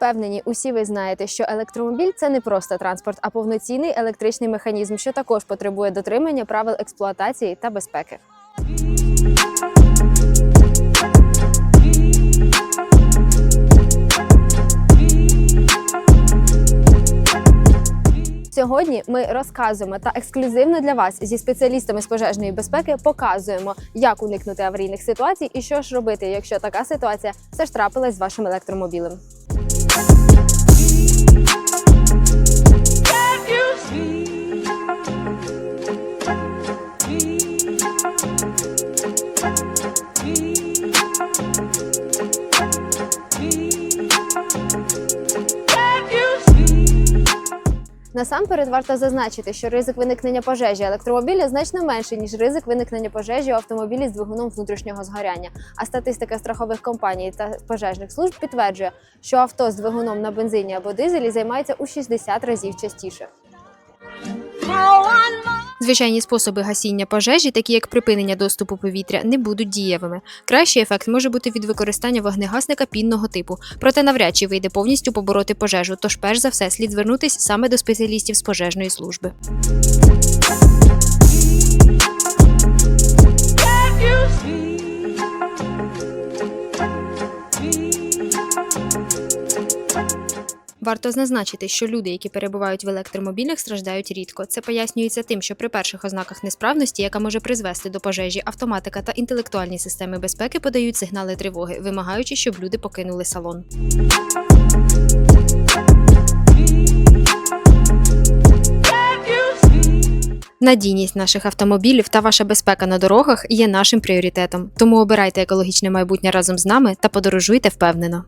впевнені, усі ви знаєте, що електромобіль це не просто транспорт, а повноцінний електричний механізм, що також потребує дотримання правил експлуатації та безпеки. Сьогодні ми розказуємо та ексклюзивно для вас зі спеціалістами з пожежної безпеки показуємо, як уникнути аварійних ситуацій і що ж робити, якщо така ситуація все ж трапилась з вашим електромобілем. Насамперед варто зазначити, що ризик виникнення пожежі електромобіля значно менший, ніж ризик виникнення пожежі у автомобілі з двигуном внутрішнього згоряння. А статистика страхових компаній та пожежних служб підтверджує, що авто з двигуном на бензині або дизелі займається у 60 разів частіше. Звичайні способи гасіння пожежі, такі як припинення доступу повітря, не будуть дієвими. Кращий ефект може бути від використання вогнегасника пінного типу, проте навряд чи вийде повністю побороти пожежу. Тож, перш за все, слід звернутися саме до спеціалістів з пожежної служби. Варто зазначити, що люди, які перебувають в електромобілях, страждають рідко. Це пояснюється тим, що при перших ознаках несправності, яка може призвести до пожежі, автоматика та інтелектуальні системи безпеки подають сигнали тривоги, вимагаючи, щоб люди покинули салон. Надійність наших автомобілів та ваша безпека на дорогах є нашим пріоритетом. Тому обирайте екологічне майбутнє разом з нами та подорожуйте впевнено.